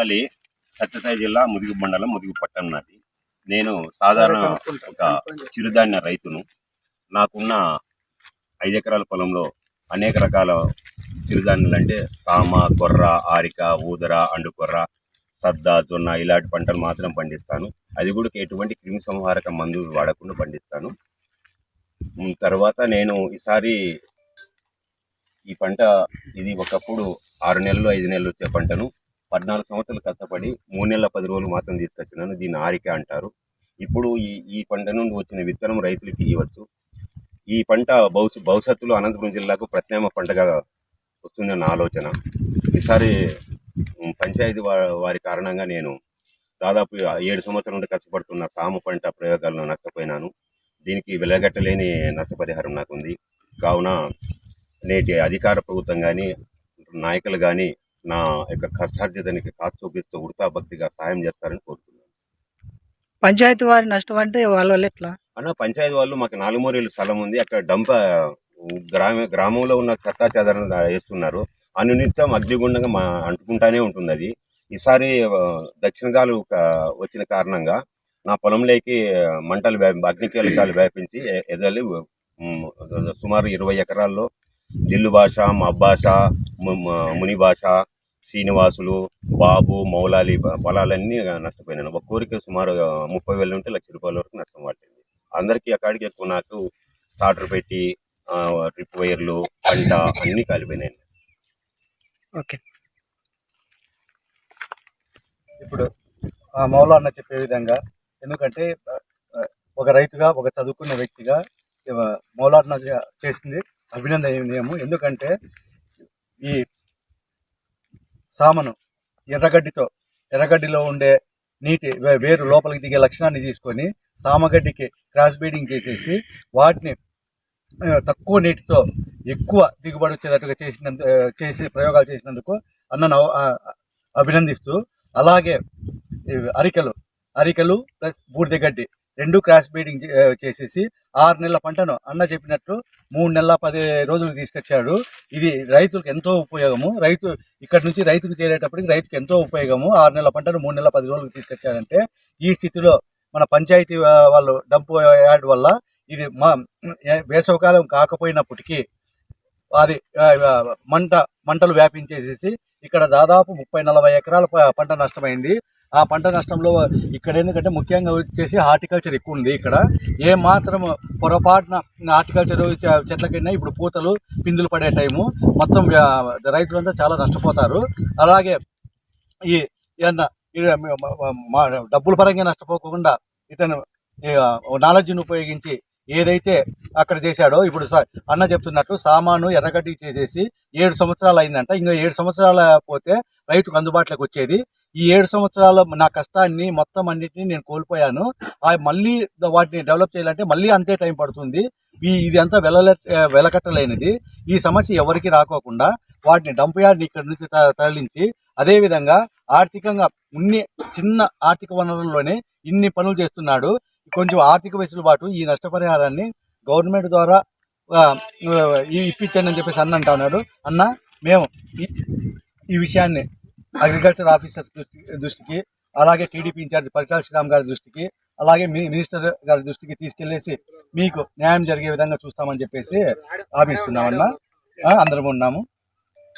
మౌలాలి సత్యసాయి జిల్లా ముదిగు మండలం ముదిగు పట్టణం నాది. నేను సాధారణ ఒక చిరుధాన్య రైతును. నాకున్న ఐదు ఎకరాల పొలంలో అనేక రకాల చిరుధాన్యాలు అంటే సామ కొర్ర ఆరిక ఊదర అండుకొర్ర సద్ద జొన్న ఇలాంటి పంటలు మాత్రం పండిస్తాను. అది కూడా ఎటువంటి క్రిమి సంహారక మందులు వాడకుండా పండిస్తాను. తర్వాత నేను ఈసారి ఈ పంట ఇది ఒకప్పుడు ఆరు నెలలు ఐదు నెలలు వచ్చే పంటను పద్నాలుగు సంవత్సరాలు కష్టపడి మూడు నెలల పది రోజులు మాత్రం తీసుకొచ్చినాను. దీన్ని ఆరిక అంటారు. ఇప్పుడు ఈ ఈ పంట నుండి వచ్చిన విత్తనం రైతులకి ఇవ్వచ్చు. ఈ పంట భవిష్య భవిష్యత్తులో అనంతపురం జిల్లాకు ప్రత్యామ పంటగా వస్తుందన్న ఆలోచన. ఈసారి పంచాయతీ వారి వారి కారణంగా నేను దాదాపు ఏడు సంవత్సరాల నుండి కష్టపడుతున్న సాము పంట ప్రయోగాలను నష్టపోయినాను. దీనికి వెలగట్టలేని నష్టపరిహారం నాకు ఉంది కావున నేటి అధికార ప్రభుత్వం కానీ నాయకులు కానీ నా యొక్క కష్టార్జితానికి కాసు చూపిస్తూ ఉడతా భక్తిగా సాయం చేస్తారని కోరుతున్నాను. పంచాయతీ వారి నష్టం అంటే వాళ్ళ వల్ల ఎట్లా? అన్న పంచాయతీ వాళ్ళు మాకు నాలుగు మూరేళ్ళు స్థలం ఉంది. అక్కడ డంప గ్రామ గ్రామంలో ఉన్న చెత్తా చెదరను వేస్తున్నారు. అనునిత్యం అగ్నిగుండంగా మా అంటుకుంటానే ఉంటుంది అది. ఈసారి ఆ, దక్షిణ గాలు క- వచ్చిన కారణంగా నా పొలంలోకి మంటలు అగ్నికీలకాలు వ్యాపించి ఎదలి సుమారు ఇరవై ఎకరాల్లో దిల్లు భాష మా మునిభాష ముని భాష శ్రీనివాసులు బాబు మౌలాలి పొలాలన్నీ నష్టపోయినాను ఒక్కొరికి సుమారు ముప్పై వేల నుండి లక్ష రూపాయల వరకు నష్టం పట్టింది అందరికీ అక్కడికి ఎక్కువ నాకు స్టార్టర్ పెట్టి ట్రిప్ వైర్లు పంట అన్నీ కాలిపోయినాయి. ఓకే. ఇప్పుడు ఆ మౌలా అన్న చెప్పే విధంగా ఎందుకంటే ఒక రైతుగా ఒక చదువుకున్న వ్యక్తిగా ఇవ చేసింది అభినందనీయము. ఎందుకంటే ఈ సామను ఎర్రగడ్డితో ఎర్రగడ్డిలో ఉండే నీటి వే- వేరు లోపలికి దిగే లక్షణాన్ని తీసుకొని సామగడ్డికి క్రాస్ బీడింగ్ చేసేసి వాటిని తక్కువ నీటితో ఎక్కువ దిగుబడి వచ్చేటట్టుగా చేసినందు చేసి ప్రయోగాలు చేసినందుకు అన్నను అభినందిస్తూ అలాగే అరికలు అరికలు ప్లస్ బూడిద గడ్డి రెండు క్రాస్ బ్రీడింగ్ చేసేసి ఆరు నెలల పంటను అన్న చెప్పినట్టు మూడు నెలల పది రోజులు తీసుకొచ్చాడు. ఇది రైతులకు ఎంతో ఉపయోగము. రైతు ఇక్కడ నుంచి రైతుకు చేరేటప్పటికి రైతుకు ఎంతో ఉపయోగము. ఆరు నెలల పంటను మూడు నెలల పది రోజులు తీసుకొచ్చాడంటే ఈ స్థితిలో మన పంచాయతీ వాళ్ళు డంపు యాడ్ వల్ల ఇది మా వేసవకాలం కాకపోయినప్పటికీ అది మంట మంటలు వ్యాపించేసేసి ఇక్కడ దాదాపు ముప్పై నలభై ఎకరాల పంట నష్టమైంది. ఆ పంట నష్టంలో ఇక్కడ ఎందుకంటే ముఖ్యంగా వచ్చేసి హార్టికల్చర్ ఎక్కువ ఉంది ఇక్కడ. ఏ మాత్రం పొరపాటున హార్టికల్చర్ చెట్లకైనా ఇప్పుడు పూతలు పిందులు పడే టైము మొత్తం రైతులంతా చాలా నష్టపోతారు. అలాగే ఈ ఏమన్నా ఇది మా డబ్బుల పరంగా నష్టపోకుండా ఇతను నాలెడ్జ్ని ఉపయోగించి ఏదైతే అక్కడ చేశాడో ఇప్పుడు స- అన్న చెప్తున్నట్టు సామాను ఎర్రగడ్డి చేసేసి ఏడు సంవత్సరాలు అయిందంట. ఇంకా ఏడు సంవత్సరాల పోతే రైతుకు అందుబాటులోకి వచ్చేది. ఈ ఏడు సంవత్సరాల నా కష్టాన్ని మొత్తం అన్నిటిని నేను కోల్పోయాను. మళ్ళీ వాటిని డెవలప్ చేయాలంటే మళ్ళీ అంతే టైం పడుతుంది. ఈ ఇది అంతా వెలల వెలకట్టలేనిది. ఈ సమస్య ఎవరికి రాకోకుండా వాటిని డంప్ యార్డ్ని ఇక్కడ నుంచి త- తరలించి అదేవిధంగా ఆర్థికంగా ఉన్ని చిన్న ఆర్థిక వనరుల్లోనే ఇన్ని పనులు చేస్తున్నాడు. కొంచెం ఆర్థిక వెసులుబాటు ఈ నష్టపరిహారాన్ని గవర్నమెంట్ ద్వారా ఈ ఇప్పించండి అని చెప్పేసి అన్న అంటున్నాడు అన్న మేము ఈ- ఈ విషయాన్ని అగ్రికల్చర్ ఆఫీసర్ దృష్టి- దృష్టికి అలాగే టీడీపీ ఇన్ఛార్జ్ పరిటాల శ్రీరామ్ గారి దృష్టికి అలాగే మీ మినిస్టర్ గారి దృష్టికి తీసుకెళ్ళేసి మీకు న్యాయం జరిగే విధంగా చూస్తామని చెప్పేసి హామీ ఇస్తున్నామన్న అందరం ఉన్నాము.